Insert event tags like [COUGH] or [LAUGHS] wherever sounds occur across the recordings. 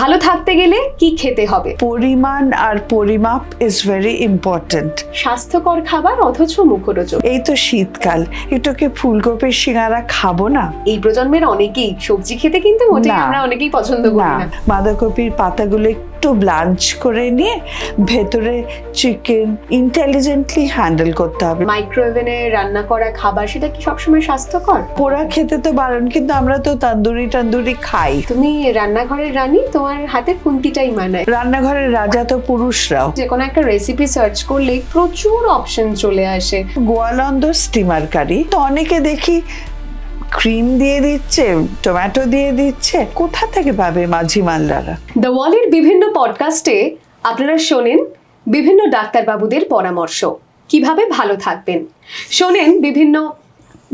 ভালো থাকতে গেলে কি খেতে হবে? পরিমাণ আর পরিমাপ ইজ ভেরি ইম্পর্টেন্ট স্বাস্থ্যকর খাবার অথচ মুখরোচক। এই তো শীতকাল এটাকে ফুলকপির সিঙ্গারা খাব না? এই প্রজন্মের অনেকেই সবজি খেতে কিন্তু মোটেই না। আমরা অনেকেই পছন্দ করি না না। বাঁধাকপির পাতাগুলো একটু ব্লাঞ্চ করে নিয়ে ভেতরে চিকেন ইন্টেলিজেন্টলি হ্যান্ডেল করতে হবে। মাইক্রোওভেনে রান্না করা খাবার সেটা কি সবসময় স্বাস্থ্যকর? পোড়া খেতে তো বারণ কিন্তু আমরা তো তান্দুরি টান্দুরি খাই। তুমি রান্নাঘরের রানী তোমার হাতে খুন্তিটাই মানায়। রান্নাঘরের রাজা তো পুরুষরাও। যে কোনো একটা রেসিপি সার্চ করলে প্রচুর অপশন চলে আসে। গোয়ালন্দ স্টিমার কারি তো অনেকে দেখি ক্রিম দিয়ে দিচ্ছে টমেটো দিয়ে দিচ্ছে। কোথা থেকে পাবে মাঝি মাল্লারা দ্য ওয়ালের বিভিন্ন পডকাস্টে আপনারা শোনেন বিভিন্ন ডাক্তারবাবুদের পরামর্শ। কীভাবে ভালো থাকবেন? শোনেন বিভিন্ন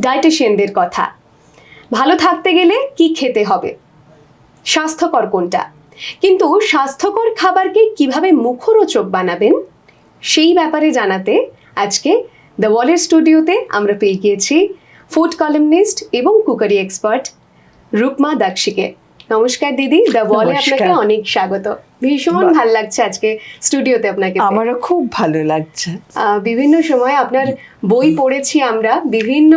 ডায়েটিশিয়ানদের কথা। ভালো থাকতে গেলে কি খেতে হবে? স্বাস্থ্যকর কোনটা? কিন্তু স্বাস্থ্যকর খাবারকে কীভাবে মুখরোচক বানাবেন? সেই ব্যাপারে জানাতে আজকে দ্য ওয়ালের স্টুডিওতে আমরা পেয়ে গিয়েছি ফুড কলামনিস্ট এবং কুকারি এক্সপার্ট রূপমা দাক্ষিকে। নমস্কার দিদি দ্য বলে। আপনাকে অনেক স্বাগত। ভীষণ ভালো লাগছে আজকে স্টুডিওতে আপনাকে আমারও খুব ভালো লাগছে। বিভিন্ন সময় আপনার বই পড়েছি আমরা বিভিন্ন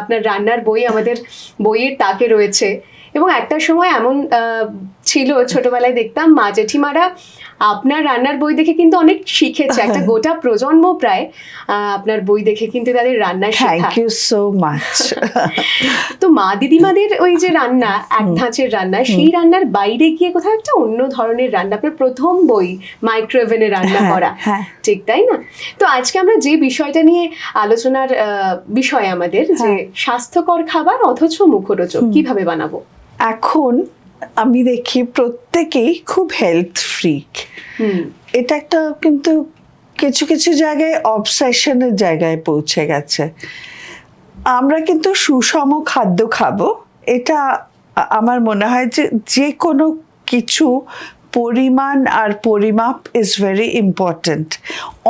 আপনার রান্নার বই আমাদের বইয়ের তাকে রয়েছে। এবং একটা সময় এমন আহ, ছিল ছোটবেলায় দেখতাম মা জেঠিমারা আপনার রান্নার বই দেখে কিন্তু অনেক শিখেছে। একটা [LAUGHS] গোটা প্রজন্ম প্রায় আপনার বই দেখে কিন্তু তাদের রান্না থ্যাংক ইউ সো মাচ তো মা দিদিমাদের ওই যে রান্না এক ধাঁচের রান্না সেই রান্নার বাইরে গিয়ে কোথাও একটা অন্য ধরনের রান্না আপনার প্রথম বই মাইক্রোওভেনে রান্না হ্যাঁ, করা। হ্যাঁ। ঠিক তাই না? তো আজকে আমরা যে বিষয়টা নিয়ে আলোচনার আহ, বিষয় আমাদের যে হ্যাঁ। স্বাস্থ্যকর খাবার অথচ মুখরোচক কীভাবে বানাবো? এখন আমি দেখি প্রত্যেকেই খুব হেলথ ফ্রিক এটা একটা কিন্তু কিছু কিছু জায়গায় অবসেশনের জায়গায় পৌঁছে গেছে। আমরা কিন্তু সুষম খাদ্য খাব। এটা আমার মনে হয় যে যে কোনো কিছু পরিমাণ আর পরিমাপ ইজ ভেরি ইম্পর্ট্যান্ট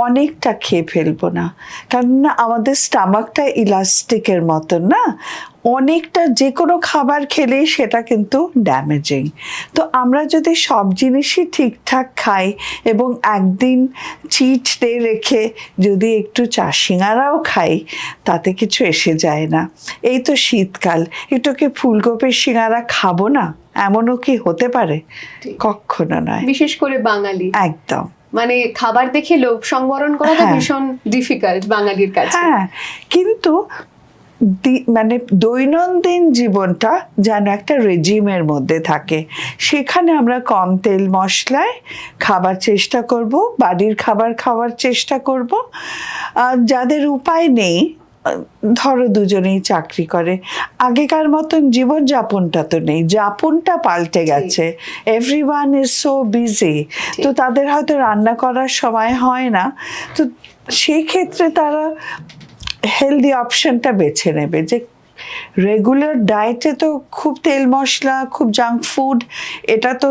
অনেকটা খেয়ে ফেলব না। কারণ না আমাদের স্টামাকটা ইলাস্টিকের মতন, না? অনেকটা যে কোনো খাবার খেলেই সেটা কিন্তু ড্যামেজিং তো আমরা যদি সব জিনিসই ঠিকঠাক খাই এবং একদিন চিট ডে রেখে যদি একটু চাশিঙারাও খাই, তাতে কিছু এসে যায় না। এই তো শীতকাল এটাকে ফুলকপির সিঙারা খাব না? এমনও কি হতে পারে। কখনো নয়। বিশেষ করে বাঙালি। একদম। মানে খাবার দেখে লোভ সংবরণ করাটা হ্যাঁ। ভীষণ ডিফিকাল্ট বাঙালির কাছে। হ্যাঁ কিন্তু মানে দৈনন্দিন জীবনটা যেন একটা রেজিমের মধ্যে থাকে। সেখানে আমরা কম তেল মশলায় খাবার চেষ্টা করব বাড়ির খাবার খাওয়ার চেষ্টা করব। আর যাদের উপায় নেই ধরো দুজনেই চাকরি করে। আগেকার মতন জীবনযাপনটা তো নেই যাপনটা পাল্টে গেছে। Everyone is so busy তো তাদের হয়তো রান্না করার সময় হয় না। তো সেই ক্ষেত্রে তারা হেলদি অপশনটা বেছে নেবে যে রেগুলার ডায়েটে তো খুব তেল মশলা খুব জাঙ্ক ফুড এটা তো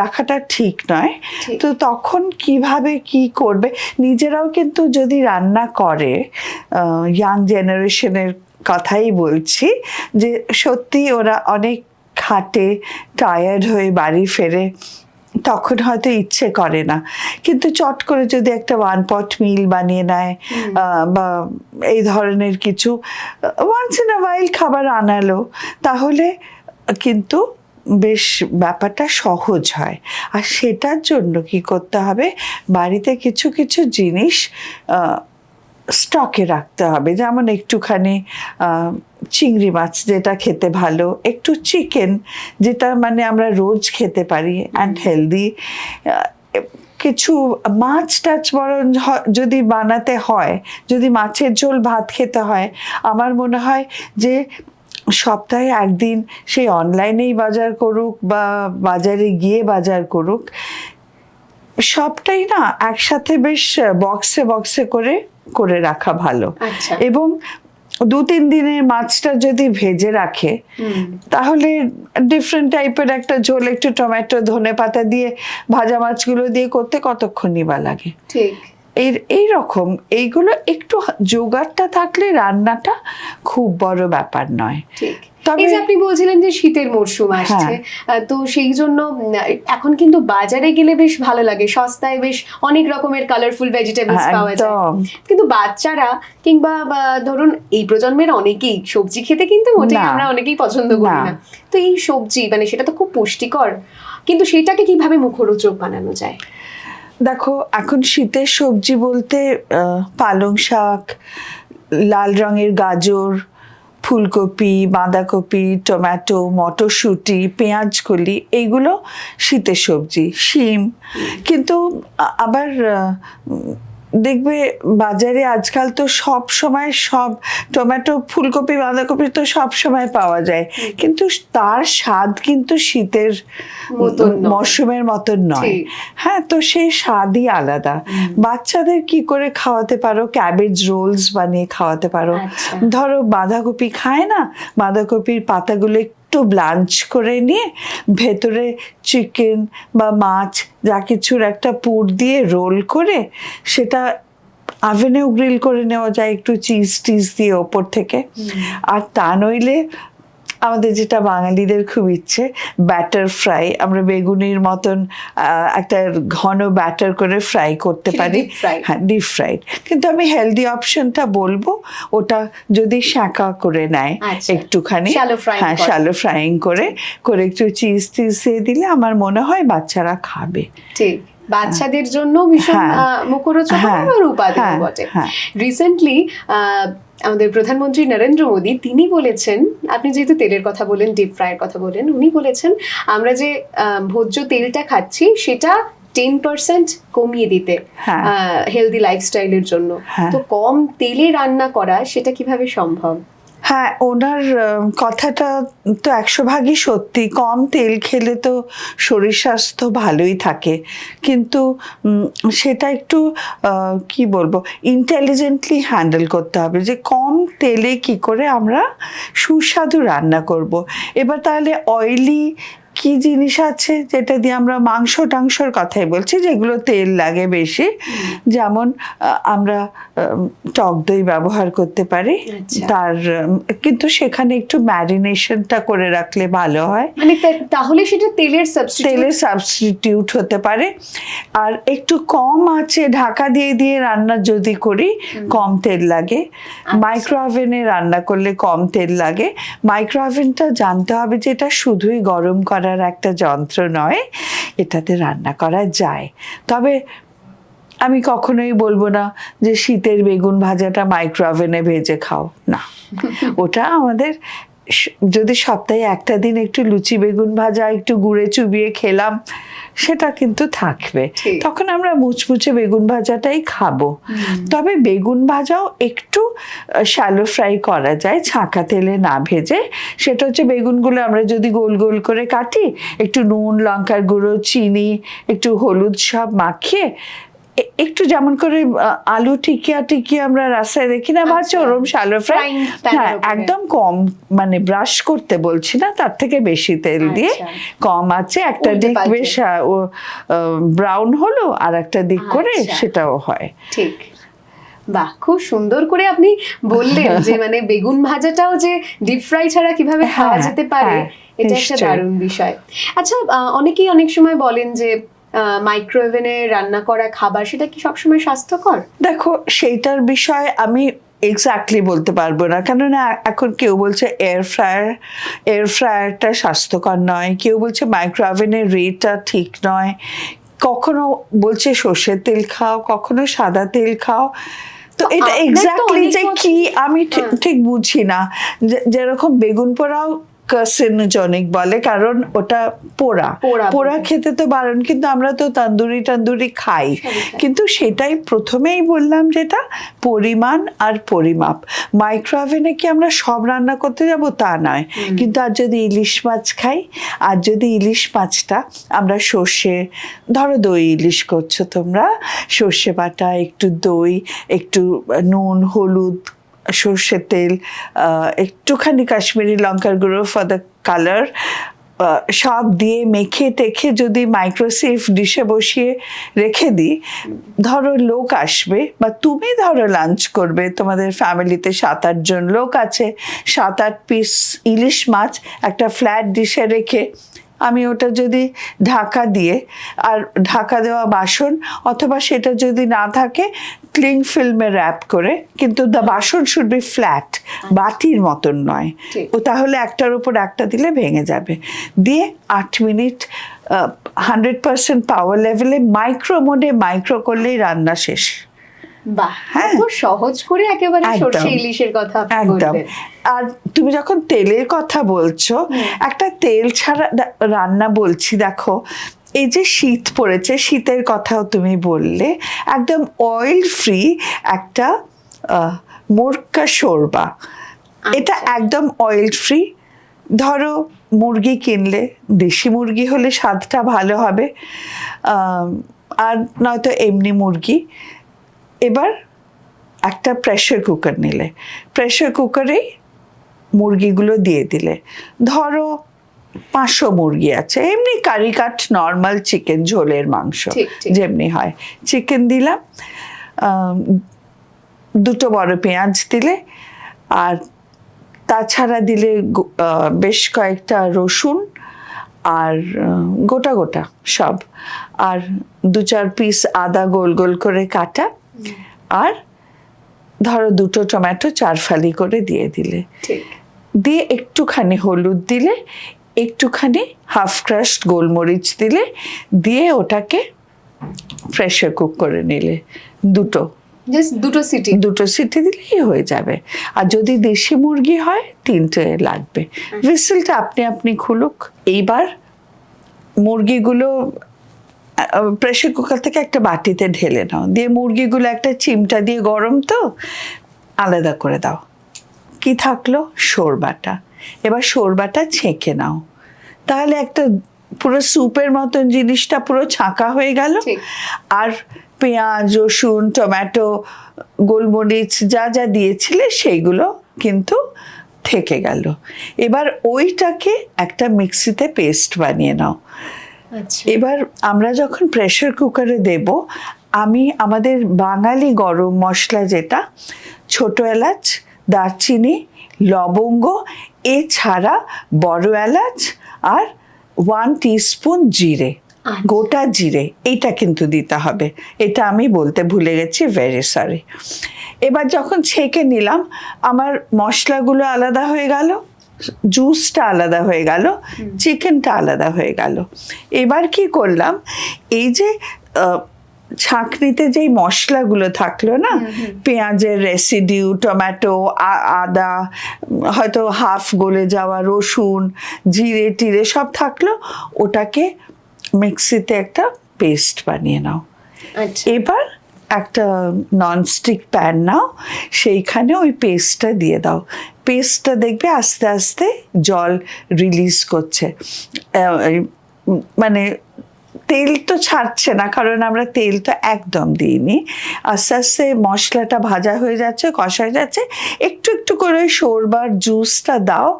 রাখাটা ঠিক নয়। তো তখন কীভাবে কি করবে? নিজেরাও কিন্তু যদি রান্না করে ইয়াং জেনারেশনের কথাই বলছি যে সত্যি ওরা অনেক খাটে টায়ার্ড হয়ে বাড়ি ফেরে তখন হয়তো ইচ্ছে করে না। কিন্তু চট করে যদি একটা ওয়ান পট মিল বানিয়ে নেয় বা এই ধরনের কিছু ওয়ান্স ইন আ ওয়াইল খাবার আনালো তাহলে কিন্তু বেশ ব্যাপারটা সহজ হয়। আর সেটার জন্য কি করতে হবে? বাড়িতে কিছু কিছু জিনিস স্টকে রাখতে হবে। যেমন একটুখানি চিংড়ি মাছ যেটা খেতে ভালো একটু চিকেন যেটা মানে আমরা রোজ খেতে পারি অ্যান্ড হেলদি কিছু মাছ টাছ বরং যদি বানাতে হয় যদি মাছের ঝোল ভাত খেতে হয় আমার মনে হয় যে সপ্তাহে একদিন সেই অনলাইনেই বাজার করুক বা বাজারে গিয়ে বাজার করুক সবটাই না একসাথে বেশ বক্সে বক্সে করে করে রাখা ভালো। আচ্ছা। এবং দু তিন দিনের মাছটা যদি ভেজে রাখে তাহলে ডিফারেন্ট টাইপের একটা ঝোল একটু টমেটো ধনে পাতা দিয়ে ভাজা মাছগুলো দিয়ে করতে কতক্ষণই বা লাগে? এর এই রকম এইগুলো একটু জোগাড়টা থাকলে রান্নাটা খুব বড় ব্যাপার নয়। ঠিক। তবে- যে আপনি বলছিলেন যে শীতের মরশুম আসছে আহ, তো সেই জন্য এখন কিন্তু বাজারে গেলে বেশ ভালো লাগে। সস্তায় বেশ অনেক রকমের কালারফুল ভেজিটেবলস পাওয়া যায়। কিন্তু বাচ্চারা কিংবা ধরুন এই প্রজন্মের অনেকেই সবজি খেতে কিন্তু মোটেই। আমরা অনেকেই পছন্দ করি। না। তো এই সবজি মানে সেটা তো খুব পুষ্টিকর কিন্তু সেটাকে কীভাবে মুখরোচক বানানো যায়? দেখো, এখন শীতের সবজি বলতে পালং শাক, লাল রঙের গাজর, ফুলকপি, বাঁধাকপি, টমেটো, মটরশুঁটি পেঁয়াজকলি এইগুলো শীতের সবজি, শিম। কিন্তু আবার দেখবে বাজারে আজকাল তো সব সময় সব টমেটো ফুলকপি বাঁধাকপি তো সব সময় পাওয়া যায়। কিন্তু তার স্বাদ কিন্তু শীতের মতন মরশুমের মতন নয়। হ্যাঁ তো সেই স্বাদই আলাদা। বাচ্চাদের কি করে খাওয়াতে পারো? ক্যাবেজ রোলস বানিয়ে খাওয়াতে পারো। আচ্ছা। ধরো বাঁধাকপি খায় না বাঁধাকপির পাতাগুলো একটু ব্লাঞ্চ করে নিয়ে ভেতরে চিকেন বা মাছ যা কিছুর একটা পুর দিয়ে রোল করে সেটা আভেনেও গ্রিল করে নেওয়া যায় একটু চিজ টিজ দিয়ে ওপর থেকে। আর তা নইলে আমাদের যেটা বাঙালিদের খুব ইচ্ছে ব্যাটার ফ্রাই আমরা বেগুনির মতন একটা ঘন ব্যাটার করে ফ্রাই করতে পারি। হ্যাঁ ডিপ ফ্রাইড কিন্তু আমি হেলদি অপশনটা বলব ওটা যদি শাঁকা করে নেয় আচ্ছা। একটুখানি। হ্যাঁ। শ্যালো ফ্রাইং করে করে একটু চিজ টিজ দিয়ে দিলে আমার মনে হয় বাচ্চারা খাবে। ঠিক। বাচ্চাদের জন্য ভীষণ হ্যাঁ। মুখরোচক হ্যাঁ, আর উপাদেয় হ্যাঁ, বটে। রিসেন্টলি আমাদের প্রধানমন্ত্রী নরেন্দ্র মোদী তিনি বলেছেন আপনি যেহেতু তেলের কথা বলেন ডিপ ফ্রাইয়ের কথা বলেন উনি বলেছেন আমরা যে আহ, ভোজ্য তেলটা খাচ্ছি সেটা টেন পার্সেন্ট কমিয়ে দিতে। হেলদি লাইফস্টাইলের জন্য। তো কম তেলে রান্না করা সেটা কীভাবে সম্ভব হ্যাঁ ওনার কথাটা তো একশো ভাগই সত্যি। কম তেল খেলে তো শরীর স্বাস্থ্য ভালোই থাকে। কিন্তু সেটা একটু কি বলব ইন্টেলিজেন্টলি হ্যান্ডেল করতে হবে যে কম তেলে কি করে আমরা সুস্বাদু রান্না করব। এবার তাহলে অয়েলি কি জিনিস আছে যেটা দিয়ে আমরা মাংস টাংসর কথাই বলছি যেগুলো তেল লাগে বেশি? যেমন আমরা টক দই ব্যবহার করতে পারি। আচ্ছা। তার কিন্তু সেখানে একটু ম্যারিনেশনটা করে রাখলে ভালো হয়। মানে তাহলে সেটা তেলের তেলের সাবস্টিটিউট হতে পারে। আর একটু কম আছে ঢাকা দিয়ে দিয়ে রান্না যদি করি কম তেল লাগে। মাইক্রো ওভেনে রান্না করলে কম তেল লাগে। মাইক্রো ওভেনটা জানতে হবে যে এটা শুধুই গরম করার একটা যন্ত্র নয়, এটাতে রান্না করা যায়। তবে আমি কখনোই বলব না যে শীতের বেগুন ভাজাটা মাইক্রো ওভেনে ভেজে খাও। না, ওটা আমাদের যদি সপ্তাহে একটা দিন একটু লুচি বেগুন ভাজা একটু গুড়ে চুবিয়ে খেলাম সেটা কিন্তু থাকবে। তখন আমরা মুচমুচে বেগুন ভাজাটাই খাব। তবে বেগুন ভাজাও একটু শ্যালো ফ্রাই করা যায় ছাঁকা তেলে না ভেজে। সেটা হচ্ছে বেগুনগুলো আমরা যদি গোল গোল করে কাটি একটু নুন লঙ্কার গুঁড়ো চিনি একটু হলুদ সব মাখিয়ে একটু যেমন করে আলু টিকিয়া টিকিয়া আমরা রাস্তায় দেখি না ভাজছে। ওরম শ্যালো ফ্রাই হ্যাঁ একদম কম মানে ব্রাশ করতে বলছি না তার থেকে বেশি তেল দিয়ে আচ্ছা। কম আছে একটা দিক। বেশ ও ব্রাউন হলো আর একটা দিক করে আচ্ছা। সেটাও হয় ঠিক বাহ খুব সুন্দর করে আপনি বললেন যে মানে বেগুন ভাজাটাও যে ডিপ ফ্রাই ছাড়া কীভাবে খাওয়া হ্যাঁ, যেতে পারে হ্যাঁ, এটা একটা দারুণ বিষয় আচ্ছা অনেকেই অনেক সময় বলেন যে মাইক্রোওভেনে রান্না করা খাবার সেটা কি সবসময় স্বাস্থ্যকর? দেখো সেইটার বিষয়ে আমি এক্স্যাক্টলি বলতে পারব না। কেননা এখন কেউ বলছে এয়ার ফ্রায়ার এয়ার ফ্রায়ারটা স্বাস্থ্যকর নয়। কেউ বলছে মাইক্রো ওভেনের রেটটা ঠিক নয়। কখনো বলছে সর্ষের তেল খাও কখনো সাদা তেল খাও। তো এটা এক্স্যাক্টলি যে কি আমি ঠিক হ্যাঁ। ঠিক বুঝি না। যেরকম বেগুন পোড়াও কার্সিনোজনিক বলে কারণ ওটা পোড়া। পোড়া খেতে তো বারণ কিন্তু আমরা তো তন্দুরি টন্দুরি খাই। খাই। কিন্তু সেটাই প্রথমেই বললাম যেটা পরিমাণ আর পরিমাপ। মাইক্রো ওভেনে কি আমরা সব রান্না করতে যাব? তা নয়। কিন্তু আর যদি ইলিশ মাছ খাই আর যদি ইলিশ মাছটা আমরা সর্ষে ধরো দই ইলিশ করছ তোমরা সর্ষে বাটা একটু দই একটু নুন হলুদ সর্ষের তেল একটুখানি কাশ্মীরি লঙ্কার গুঁড়ো ফর দ্য কালার সব দিয়ে মেখে টেখে যদি মাইক্রোসেফ ডিশে বসিয়ে রেখে দিই, ধরো লোক আসবে বা তুমি ধরো লাঞ্চ করবে, তোমাদের ফ্যামিলিতে সাত আটজন লোক আছে, সাত আট পিস ইলিশ মাছ একটা ফ্ল্যাট ডিশে রেখে আমি ওটা যদি ঢাকা দিয়ে আর ঢাকা দেওয়া বাসন অথবা সেটা যদি না থাকে ক্লিং ফিল্মে র্যাপ করে কিন্তু দ্য বাসন শুড বি ফ্ল্যাট বাটির মতন নয়। ও তাহলে একটার উপর একটা দিলে ভেঙে যাবে। দিয়ে আট মিনিট হান্ড্রেড পার্সেন্ট পাওয়ার লেভেলে মাইক্রো মোডে মাইক্রো করলেই রান্না শেষ। বাহ হ্যাঁ। সহজ করে একেবারে সর্ষে ইলিশের কথা একদম। আর তুমি যখন তেলের কথা বলছো একটা তেল ছাড়া রান্না বলছি দেখো এই যে শীত পড়েছে শীতের কথাও তুমি বললে একদম অয়েল ফ্রি একটা মোরকা শোরবা। এটা একদম অয়েল ফ্রি ধরো মুরগি কিনলে দেশি মুরগি হলে স্বাদটা ভালো হবে। আর নয়তো এমনি মুরগি। এবার একটা প্রেশার কুকার নিলে। প্রেশার কুকারেই মুরগিগুলো দিয়ে দিলে। ধরো পাঁচশো মুরগি আছে এমনি কারি কাট নর্মাল চিকেন ঝোলের মাংস। যেমনি হয়। চিকেন দিলাম দুটো বড় পেঁয়াজ দিলে আর তাছাড়া দিলে বেশ কয়েকটা রসুন আর গোটা গোটা সব। আর দু চার পিস আদা গোল গোল করে কাটা। আর ধরো দুটো টমেটো চার ফালি করে দিয়ে দিলে। দিয়ে একটুখানি হলুদ দিলে একটুখানি হাফ ক্রাস্ট গোলমরিচ দিলে দিয়ে ওটাকে প্রেশার কুক করে নিলে। দুটো। দুটো সিটি। দুটো সিটি দিলেই হয়ে যাবে। আর যদি দেশি মুরগি হয় তিনটে লাগবে। হুইসেলটা আপনি আপনি খুলুক। এইবার মুরগিগুলো প্রেশার কুকার থেকে একটা বাটিতে ঢেলে নাও। দিয়ে মুরগিগুলো একটা চিমটা দিয়ে গরম তো আলাদা করে দাও। কি থাকল? শোরবাটা এবার শোরবাটা ছেঁকে নাও। তাহলে একটা পুরো স্যুপের মতন জিনিসটা পুরো ছাঁকা হয়ে গেল। আর পেঁয়াজ রসুন টমেটো গোলমরিচ যা যা দিয়েছিলে সেইগুলো কিন্তু থেকে গেল। এবার ওইটাকে একটা মিক্সিতে পেস্ট বানিয়ে নাও। এবার আমরা যখন প্রেশার কুকারে দেব আমি আমাদের বাঙালি গরম মশলা যেটা ছোট এলাচ দারচিনি লবঙ্গ এছাড়া বড় এলাচ আর ওয়ান টিস্পুন জিরে আচ্ছা। গোটা জিরে এইটা কিন্তু দিতে হবে। এটা আমি বলতে ভুলে গেছি ভেরি সরি এবার যখন ছেঁকে নিলাম আমার মশলাগুলো আলাদা হয়ে গেল। জুসটা আলাদা হয়ে গেল চিকেনটা আলাদা হয়ে গেল। এবার কি করলাম এই যে ছাঁকনিতে যেই মশলাগুলো থাকল না পেঁয়াজের রেসিডিউ টমেটো আদা হয়তো হাফ গলে যাওয়া রসুন জিরে টিরে সব থাকল ওটাকে মিক্সিতে একটা পেস্ট বানিয়ে নাও। আচ্ছা। এবার একটা ননস্টিক প্যান নাও, সেইখানে ওই পেস্টটা দিয়ে দাও। পেস্টটা দেখবে আস্তে আস্তে জল রিলিজ করছে। মানে তেল তো ছাড়ছে না, কারণ আমরা তেল তো একদম দিইনি। আস্তে আস্তে মশলাটা ভাজা হয়ে যাচ্ছে কষা হয়ে যাচ্ছে। একটু একটু করে ওই শোরবার জুসটা দাও,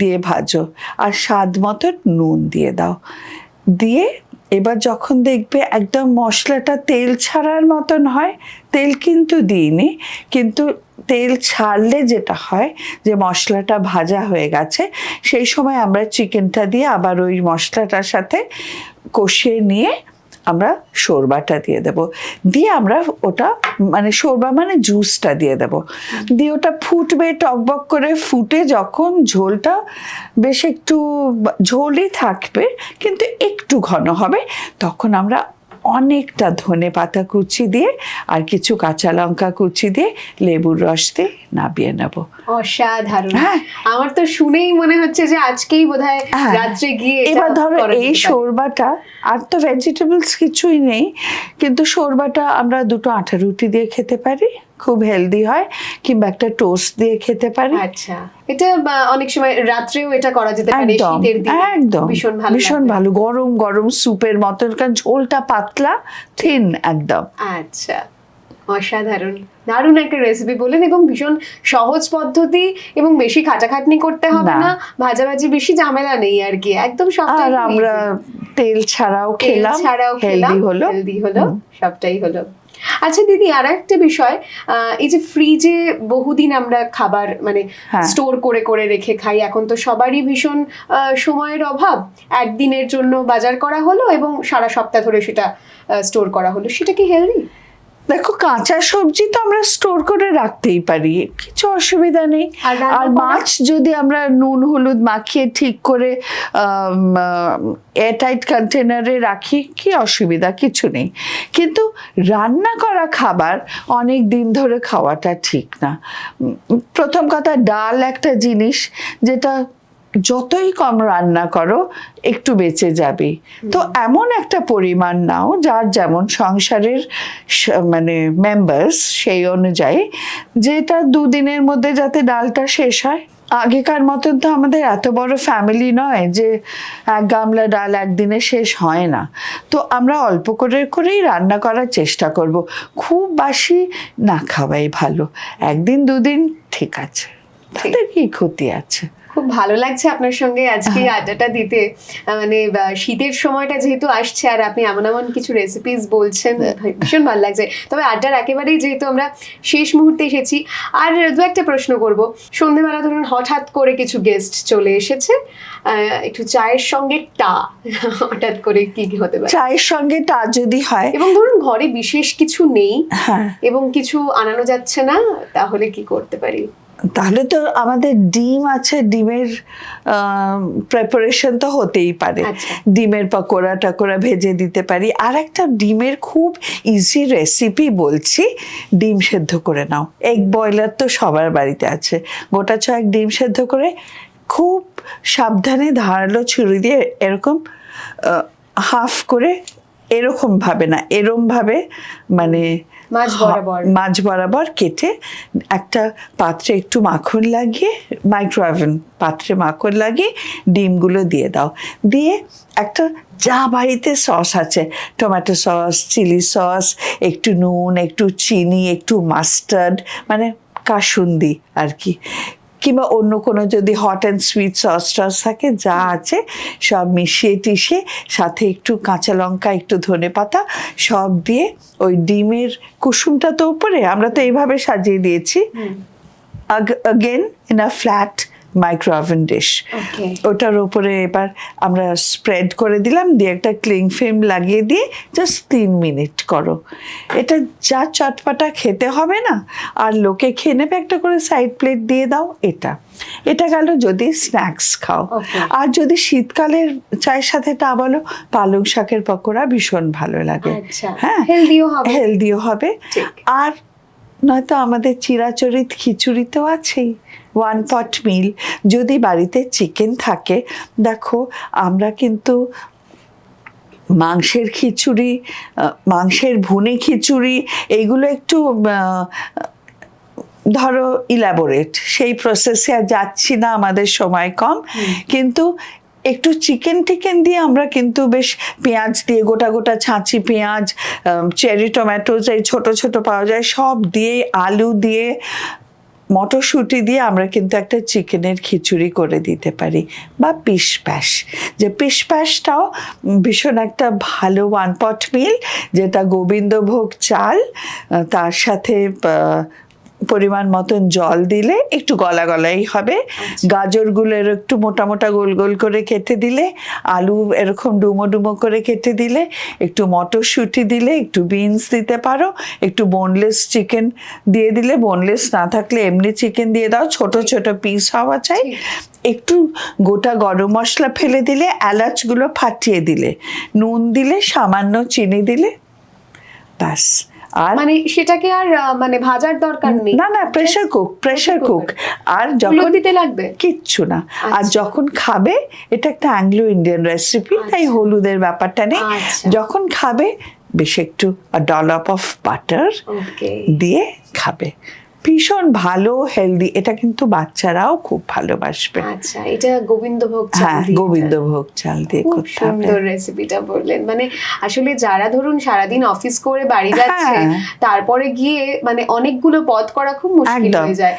দিয়ে ভাজো। আর স্বাদ মতো নুন দিয়ে দাও। দিয়ে এবার যখন দেখবে একদম মশলাটা তেল ছাড়ার মতন হয়, তেল কিন্তু দিইনি, কিন্তু তেল ছাড়লে যেটা হয় যে মশলাটা ভাজা হয়ে গেছে, সেই সময় আমরা চিকেনটা দিয়ে আবার ওই মশলাটার সাথে কষিয়ে নিয়ে আমরা শোরবাটা দিয়ে দেব। দিয়ে আমরা ওটা মানে শোরবা মানে জুসটা দিয়ে দেব। দিয়ে ওটা ফুটবে, টকবক করে ফুটে যখন ঝোলটা বেশ একটু ঝোলই থাকবে, কিন্তু একটু ঘন হবে, তখন আমরা অনেকটা ধনে পাতা কুচি দিয়ে আর কিছু কাঁচা লঙ্কা কুচি দিয়ে লেবুর রস দিয়ে নাবিয়ে নেব অসাধারণ হ্যাঁ। আমার তো শুনেই মনে হচ্ছে যে আজকেই বোধহয় হ্যাঁ। রাত্রে গিয়ে এবার ধরো এই শোরবাটা আর তো ভেজিটেবলস কিছুই নেই কিন্তু শোরবাটা আমরা দুটো আটা রুটি দিয়ে খেতে পারি খুব হেলদি হয় কিংবা একটা টোস্ট দিয়ে খেতে পারি। আচ্ছা। এটা অনেক সময় রাত্রেও এটা করা যেতে পারে শীতের দিনে। একদম। ভীষণ ভালো ভীষণ ভালো গরম গরম স্যুপের মতন কারণ ঝোলটা পাতলা থিন একদম। আচ্ছা অসাধারণ। দারুণ একটা রেসিপি বললেন এবং ভীষণ সহজ পদ্ধতি এবং বেশি খাটাখাটনি করতে হবে না। ভাজাভাজি বেশি ঝামেলা নেই আর কি একদম সবটাই আর আমরা তেল ছাড়াও খেলাম ছাড়াও খেলাম হেলদি হলো। হেলদি হলো সবটাই হলো। আচ্ছা দিদি আর একটা বিষয় আহ, এই যে ফ্রিজে বহুদিন আমরা খাবার মানে হ্যাঁ। স্টোর করে করে রেখে খাই এখন তো সবারই ভীষণ আহ, সময়ের অভাব। একদিনের জন্য বাজার করা হলো এবং সারা সপ্তাহ ধরে সেটা স্টোর করা হলো। সেটা কি হেলদি দেখো কাঁচা সবজি তো আমরা স্টোর করে রাখতেই পারি কিছু অসুবিধা নেই। আর? মাছ যদি আমরা নুন হলুদ মাখিয়ে ঠিক করে এয়ারটাইট কন্টেনারে রাখি কি অসুবিধা? কিছু নেই। কিন্তু রান্না করা খাবার অনেক দিন ধরে খাওয়াটা ঠিক না। প্রথম কথা ডাল একটা জিনিস যেটা যতই কম রান্না করো একটু বেঁচে যাবে। তো এমন একটা পরিমাণ নাও যার যেমন সংসারের মানে মেম্বার্স সেই অনুযায়ী যেটা দুদিনের মধ্যে যাতে ডালটা শেষ হয়। আগেকার মতন তো আমাদের এত বড় ফ্যামিলি নয় যে এক গামলা ডাল একদিনে শেষ হয় না। তো আমরা অল্প করে করেই রান্না করার চেষ্টা করব। খুব বাসি না খাওয়াই ভালো। একদিন দুদিন ঠিক আছে। তাতে কি ক্ষতি আছে? খুব ভালো লাগছে আপনার সঙ্গে আজকে আড্ডাটা দিতে। মানে শীতের সময়টা যেহেতু আসছে আর আপনি এমন এমন কিছু রেসিপিস বলছেন ভীষণ ভালো লাগছে। তবে আড্ডার একেবারেই যেহেতু আমরা শেষ মুহূর্তে এসেছি আর দু একটা প্রশ্ন করব। সন্ধেবেলা ধরুন হঠাৎ করে কিছু গেস্ট চলে এসেছে আহ, একটু চায়ের সঙ্গে টা হঠাৎ করে কি কি হতে পারে? চায়ের সঙ্গে টা যদি হয়। এবং ধরুন ঘরে বিশেষ কিছু নেই হ্যাঁ। এবং কিছু আনানো যাচ্ছে না তাহলে কি করতে পারি? তাহলে তো আমাদের ডিম আছে ডিমের প্রিপারেশন তো হতেই পারে। আচ্ছা। ডিমের পকোড়া টাকোড়া ভেজে দিতে পারি। আর একটা ডিমের খুব ইজি রেসিপি বলছি ডিম সেদ্ধ করে নাও। এগ বয়লার তো সবার বাড়িতে আছে। গোটা ছয়েক ডিম সেদ্ধ করে খুব সাবধানে ধারালো ছুরি দিয়ে এরকম হাফ করে এরকম ভাবে না এরম ভাবে মানে মাঝ বরাবর। মাঝ বরাবর কেটে একটা পাত্রে একটু মাখন লাগিয়ে মাইক্রোওভেন পাত্রে মাখন লাগিয়ে ডিমগুলো দিয়ে দাও দিয়ে একটা যা বাড়িতে সস আছে টমেটো সস চিলি সস একটু নুন একটু চিনি একটু মাস্টার্ড মানে কাসুন্দি আর কি কিংবা অন্য কোনো যদি hot and sweet sauce toss থাকে যা আছে সব মিশিয়ে টিশিয়ে সাথে একটু কাঁচা লঙ্কা একটু ধনে পাতা সব দিয়ে ওই ডিমের কুসুমটা তো উপরে আমরা তো এইভাবে সাজিয়ে দিয়েছি। again in a flat micro oven dish ওটার উপরে এবার আমরা স্প্রেড করে দিলাম দিয়ে একটা ক্লিং ফিল্ম লাগিয়ে দিয়ে জাস্ট তিন মিনিট করো। এটা যা চটপাটা খেতে হবে না আর লোকে খেয়ে নেবে একটা করে সাইড প্লেট দিয়ে দাও এটা। এটা গেল যদি স্ন্যাক্স খাও। আর যদি শীতকালের চায়ের সাথে তা বলো পালং শাকের পকোড়া ভীষণ ভালো লাগে। আচ্ছা। হ্যাঁ। হেলদিও হবে। হেলদিও হবে। আর নয়তো আমাদের চিরাচরিত খিচুড়ি তো আছেই। ওয়ান পট মিল যদি বাড়িতে চিকেন থাকে দেখো আমরা কিন্তু মাংসের খিচুড়ি মাংসের ভুনে খিচুড়ি এইগুলো একটু ধরো ইলাবোরেট সেই প্রসেসে আর যাচ্ছি না আমাদের সময় কম। কিন্তু একটু চিকেন টিকেন দিয়ে আমরা কিন্তু বেশ পেঁয়াজ দিয়ে গোটা গোটা ছাঁচি পেঁয়াজ চেরি টমেটো এই ছোট ছোট পাওয়া যায়, সব দিয়ে, আলু দিয়ে, মটরশুঁটি দিয়ে আমরা কিন্তু একটা চিকেনের খিচুড়ি করে দিতে পারি। বা পিস প্যাশ যে পিস প্যাশটাও ভীষণ একটা ভালো ওয়ান পট মিল যেটা গোবিন্দভোগ চাল তার সাথে পরিমাণ মতন জল দিলে একটু গলা গলাই হবে। গাজরগুলো এর একটু মোটা মোটা গোল গোল করে কেটে দিলে আলু এরকম ডুমো ডুমো করে কেটে দিলে একটু মটরশুঁটি দিলে একটু বিনস দিতে পারো একটু বোনলেস চিকেন দিয়ে দিলে বোনলেস না থাকলে এমনি চিকেন দিয়ে দাও ছোট ছোট পিস হওয়া চাই। একটু গোটা গরম মশলা ফেলে দিলে এলাচগুলো ফাটিয়ে দিলে নুন দিলে সামান্য চিনি দিলে ব্যাস। আর মানে সেটাকে আর মানে ভাজার দরকার নেই। না না প্রেশার কুক প্রেসার কুক আর যখন দিতে লাগবে? কিচ্ছু না। আর আচ্ছা। যখন খাবে এটা একটা অ্যাংলো ইন্ডিয়ান রেসিপি তাই। হলুদের ব্যাপারটা নেই। আচ্ছা। যখন খাবে বেশ একটু ডলপ অফ বাটার দিয়ে খাবে। ভীষণ ভালো হেলদি এটা কিন্তু বাচ্চারাও খুব ভালোবাসবে। আচ্ছা এটা গোবিন্দভোগ চাল হ্যাঁ গোবিন্দভোগ চাল দিয়ে করতে সুন্দর রেসিপিটা বললেন। মানে আসলে যারা ধরুন সারাদিন অফিস করে বাড়ি যাচ্ছে হ্যাঁ। তারপরে গিয়ে মানে অনেকগুলো পদ করা খুব মুশকিল হয়ে যায়।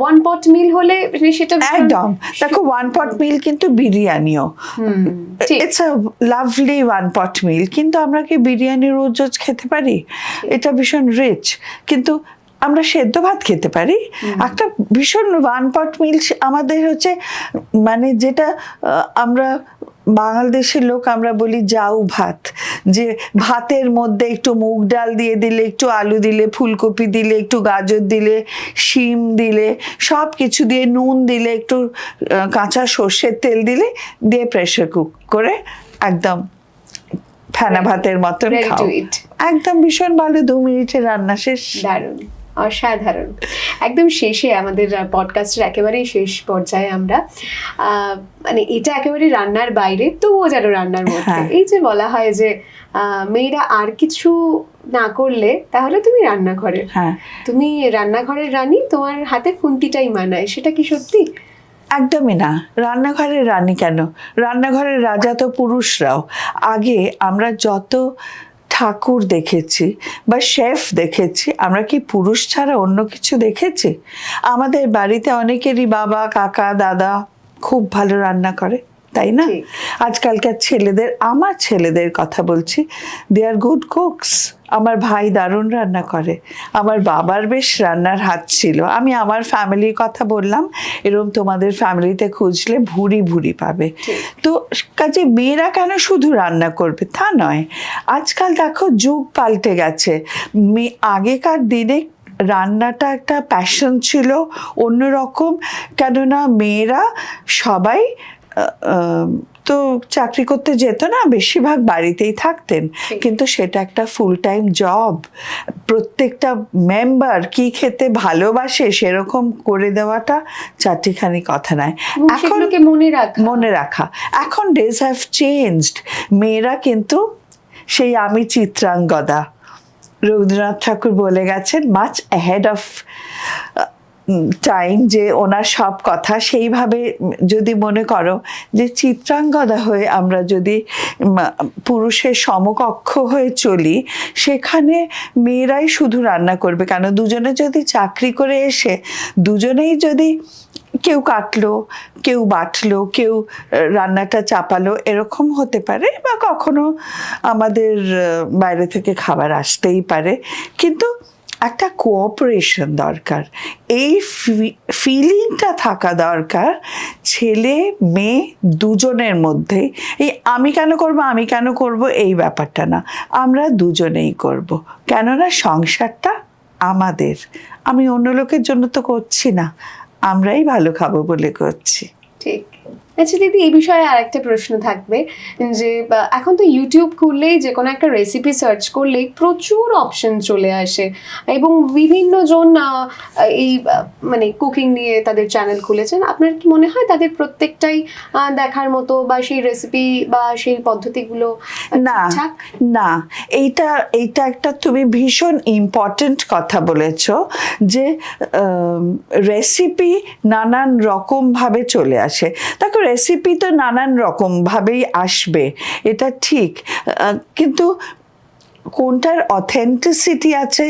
ওয়ান পট মিল হলে সেটা একদম। দেখো ওয়ান পট মিল কিন্তু বিরিয়ানিও। It's a lovely one pot meal কিন্তু আমরা কি বিরিয়ানি রোজ রোজ খেতে পারি? এটা ভীষণ রিচ কিন্তু আমরা সেদ্ধ ভাত খেতে পারি। একটা ভীষণ ওয়ান পট মিল আমাদের হচ্ছে মানে যেটা আমরা বাংলাদেশের লোক আমরা বলি জাউ ভাত। যে ভাতের মধ্যে একটু মুগ ডাল দিয়ে দিলে একটু আলু দিলে ফুলকপি দিলে একটু গাজর দিলে শিম দিলে সব কিছু দিয়ে নুন দিলে একটু কাঁচা সর্ষের তেল দিলে দিয়ে প্রেশার কুক করে একদম ফেনা ভাতের মতন খাও। একদম ভীষণ ভালো দু মিনিটে রান্না শেষ। দারুণ। অসাধারণ। একদম শেষে আমাদের পডকাস্টের একেবারেই শেষ পর্যায়ে আমরা মানে এটা একেবারে রান্নার বাইরে তবুও যেন রান্নার মধ্যে। হ্যাঁ। এই যে বলা হয় যে মেয়েরা আর কিছু না করলে তাহলে তুমি রান্নাঘরে। হ্যাঁ। তুমি রান্নাঘরের রানী তোমার হাতে খুন্তিটাই মানায়। সেটা কি সত্যি? একদমই না। রান্নাঘরের রানী কেন? রান্নাঘরের রাজা তো পুরুষরাও। আগে আমরা যত ঠাকুর দেখেছি বা শেফ দেখেছি আমরা কি পুরুষ ছাড়া অন্য কিছু দেখেছি? আমাদের বাড়িতে অনেকেরই বাবা কাকা দাদা খুব ভালো রান্না করে তাই না? আজকালকার ছেলেদের আমার ছেলেদের কথা বলছি দে আর গুড কুকস আমার ভাই দারুণ রান্না করে। আমার বাবার বেশ রান্নার হাত ছিল। আমি আমার ফ্যামিলির কথা বললাম। এরকম তোমাদের ফ্যামিলিতে খুঁজলে ভুরি ভুরি পাবে। তো কাজে মেয়েরা কেন শুধু রান্না করবে? তা নয়। আজকাল দেখো যুগ পাল্টে গেছে। আগেকার দিনে রান্নাটা একটা প্যাশন ছিল অন্যরকম। কেননা মেয়েরা সবাই তো চাকরি করতে যেত না বেশিরভাগ বাড়িতেই থাকতেন। কিন্তু সেটা একটা ফুল টাইম জব প্রত্যেকটা মেম্বার কি খেতে ভালোবাসে সেরকম করে দেওয়াটা চারটিখানি কথা নয়। এখন মনে রাখা। মনে রাখা। এখন ডেজ হ্যাভ চেঞ্জড মেয়েরা কিন্তু সেই আমি চিত্রাঙ্গদা রবীন্দ্রনাথ ঠাকুর বলে গেছেন মাচ অ্যাহেড অফ টাইম যে ওনার সব কথা সেইভাবে যদি মনে করো যে চিত্রাঙ্গদা হয়ে আমরা যদি পুরুষের সমকক্ষ হয়ে চলি, সেখানে মেয়েরাই শুধু রান্না করবে। কেন? দুজনে যদি চাকরি করে এসে, দুজনেই যদি কেউ কাটলো, কেউ বাটলো, কেউ রান্নাটা চাপালো, এরকম হতে পারে বা কখনো আমাদের বাইরে থেকে খাবার আসতেই পারে। কিন্তু একটা কোঅপারেশন দরকার। এই ফিলিংটা থাকা দরকার ছেলে, মেয়ে দুজনের মধ্যে। এই আমি কেন করব, আমি কেন করব এই ব্যাপারটা না। আমরা দুজনেই করব। কেননা সংসারটা আমাদের। আমি অন্য লোকের জন্য তো করছি না। আমরাই ভালো খাব বলে করছি। ঠিক। আচ্ছা দিদি এই বিষয়ে আর একটা প্রশ্ন থাকবে যে এখন তো ইউটিউব খুললেই যে কোনো একটা রেসিপি সার্চ করলেই প্রচুর অপশন চলে আসে এবং বিভিন্ন জন এই মানে কুকিং নিয়ে তাদের চ্যানেল খুলেছেন। আপনার কি মনে হয় তাদের প্রত্যেকটাই দেখার মতো বা সেই রেসিপি বা সেই পদ্ধতিগুলো না? না। এইটা এইটা একটা তুমি ভীষণ ইম্পর্ট্যান্ট কথা বলেছ যে রেসিপি নানান রকমভাবে চলে আসে। দেখো রেসিপি তো নানান রকমভাবেই আসবে, এটা ঠিক। কিন্তু কোনটার অথেন্টিসিটি আছে?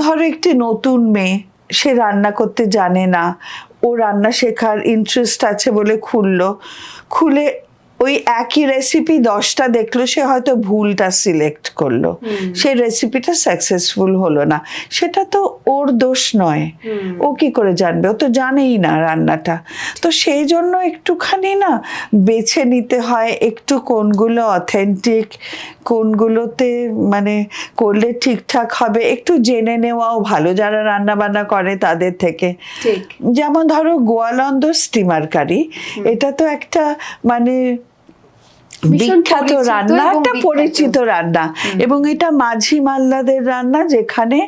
ধরো একটি নতুন মেয়ে, সে রান্না করতে জানে না, ও রান্না শেখার ইন্টারেস্ট আছে বলে খুললো, খুলে ওই একই রেসিপি দশটা দেখল সে হয়তো ভুলটা সিলেক্ট করল। সেই রেসিপিটা সাকসেসফুল হলো না। সেটা তো ওর দোষ নয়। ও কি করে জানবে? ও তো জানেই না রান্নাটা। তো সেই জন্য একটুখানি না বেছে নিতে হয় একটু কোনগুলো অথেন্টিক কোনগুলোতে মানে করলে ঠিকঠাক হবে। একটু জেনে নেওয়াও ভালো। যারা রান্না বান্না করে তাদের থেকে। যেমন ধরো গোয়ালন্দ স্টিমার কারি এটা তো একটা মানে বিখ্যাত রান্না একটা পরিচিত রান্না। এবং এটা মাঝি মাল্লাদের রান্না যেখানে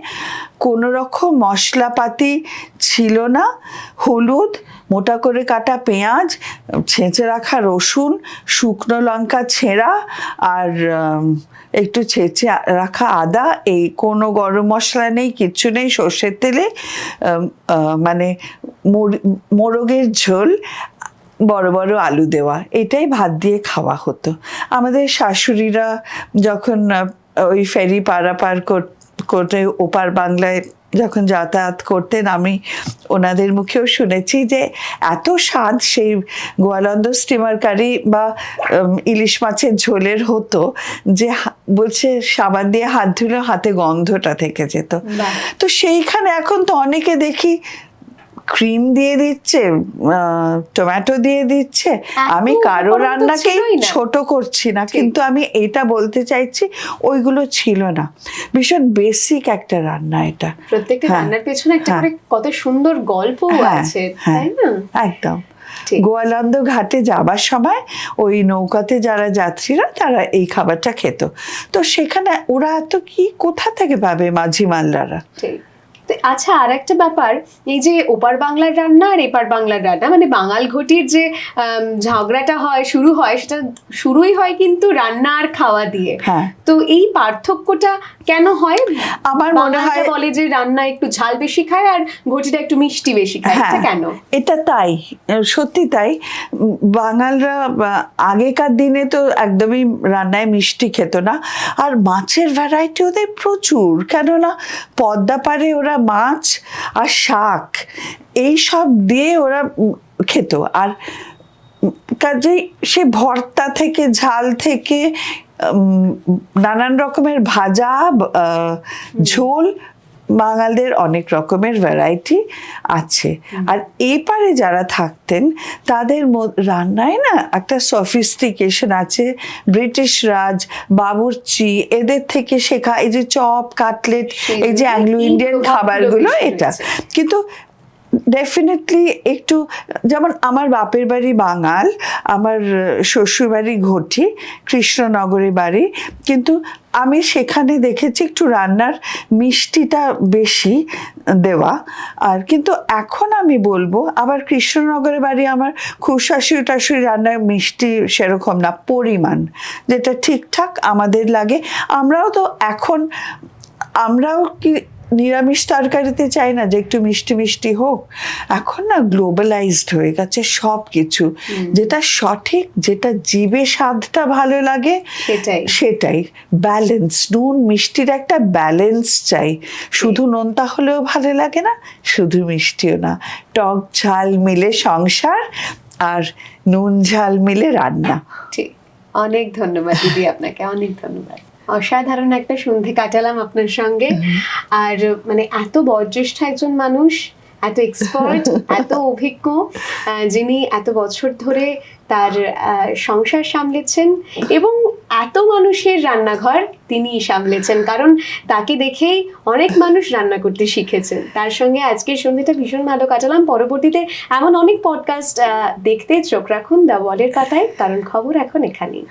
কোনো রকম মশলাপাতি ছিল না। হলুদ মোটা করে কাটা পেঁয়াজ ছেঁচে রাখা রসুন শুকনো লঙ্কা ছেঁড়া আর একটু ছেঁচে রাখা আদা। এই কোনো গরম মশলা নেই কিচ্ছু নেই। সর্ষের তেলে মানে মোরগের ঝোল বড় বড় আলু দেওয়া এটাই ভাত দিয়ে খাওয়া হতো। আমাদের শাশুড়িরা যখন ওই ফেরি পারাপার কর- ওপার বাংলায় যখন যাতায়াত করতেন আমি ওনাদের মুখেও শুনেছি যে এত স্বাদ সেই গোয়ালন্দ স্টিমার কারি বা ইলিশ মাছের ঝোলের হতো যে বলছে সাবান দিয়ে হাত ধুলে হাতে গন্ধটা থেকে যেত। তো সেইখানে এখন তো অনেকে দেখি ক্রিম দিয়ে দিচ্ছে টমেটো দিয়ে দিচ্ছে। আমি কারও তো রান্নাকেই ছোট করছি না কিন্তু আমি এটা বলতে চাইছি ওইগুলো ছিল না। ভীষণ বেসিক একটা রান্না এটা। প্রত্যেকটা হ্যাঁ, রান্নার পেছনে একটা হ্যাঁ। কত সুন্দর গল্প হ্যাঁ, আছে। তাই না? একদম। গোয়ালন্দ ঘাটে যাবার সময় ওই নৌকাতে যারা যাত্রীরা তারা এই খাবারটা খেত। তো সেখানে ওরা এত কি কোথা থেকে পাবে মাঝি মাল্লারা ঠিক। তো আচ্ছা আর একটা ব্যাপার এই যে ওপার বাংলার রান্না আর এপার বাংলার রান্না মানে বাঙাল ঘটির যে ঝগড়াটা হয় শুরু হয় সেটা শুরুই হয় কিন্তু রান্না আর খাওয়া দিয়ে। হ্যাঁ। তো এই পার্থক্যটা কেন হয়? আমার মনে হয় বলে যে রান্না একটু ঝাল বেশি খায় আর ঘটিটা একটু মিষ্টি বেশি খায় এটা হ্যাঁ কেন? এটা তাই সত্যি তাই। বাঙালরা আগেকার দিনে তো একদমই রান্নায় মিষ্টি খেত না। আর মাছের ভ্যারাইটি ওদের প্রচুর কেননা পদ্মা পারে ওরা মাছ আর শাক এই সব দিয়ে ওরা খেত। আর কাজেই সে ভর্তা থেকে ঝাল থেকে নানান রকমের ভাজা আহ, ঝোল বাঙালদের অনেক রকমের ভ্যারাইটি আছে। আর এপারে যারা থাকতেন তাদের রান্নায় না একটা সফিস্টিকেশন আছে। ব্রিটিশ রাজ বাবুর্চি এদের থেকে শেখা এই যে চপ কাটলেট এই যে অ্যাংলো এই ইন্ডিয়ান খাবারগুলো এটা। কিন্তু ডেফিনেটলি একটু, যেমন আমার বাপের বাড়ি বাঙাল, আমার শ্বশুর বাড়ি ঘটি, কৃষ্ণনগরে বাড়ি, কিন্তু আমি সেখানে দেখেছি একটু রান্নার মিষ্টিটা বেশি দেওয়া। আর কিন্তু এখন আমি বলব, আবার কৃষ্ণনগরে বাড়ি আমার খুব শাশুড়ি টাশুড়ি রান্নার মিষ্টি সেরকম না, পরিমাণ, যেটা ঠিকঠাক আমাদের লাগে। আমরাও তো এখন, আমরাও কি নিরামিষ তরকারিতে চাই না যে একটু মিষ্টি মিষ্টি হোক। এখন না গ্লোবালাইজড হয়ে গেছে সব কিছু যেটা সঠিক যেটা জীবে স্বাদটা ভালো লাগে সেটাই। সেটাই। ব্যালেন্স নুন মিষ্টির একটা ব্যালেন্স চাই। শুধু নোনতা হলেও ভালো লাগে না শুধু মিষ্টিও না। টক ঝাল মিলে সংসার আর নুন ঝাল মিলে রান্না। ঠিক। অনেক ধন্যবাদ দিদি আপনাকে অনেক ধন্যবাদ। অসাধারণ একটা সন্ধে কাটালাম আপনার সঙ্গে। [LAUGHS] আর মানে এত বয়োজ্যেষ্ঠ একজন মানুষ এত এক্সপার্ট [LAUGHS] এত অভিজ্ঞ যিনি এত বছর ধরে তার সংসার সামলেছেন এবং এত মানুষের রান্নাঘর তিনি সামলেছেন। কারণ তাকে দেখেই অনেক মানুষ রান্না করতে শিখেছেন তার সঙ্গে আজকের সন্ধ্যেটা ভীষণ ভালো কাটালাম। পরবর্তীতে এমন অনেক পডকাস্ট দেখতে চোখ রাখুন দ্য ওয়ালের পাতায় কারণ খবর এখন এখানেই।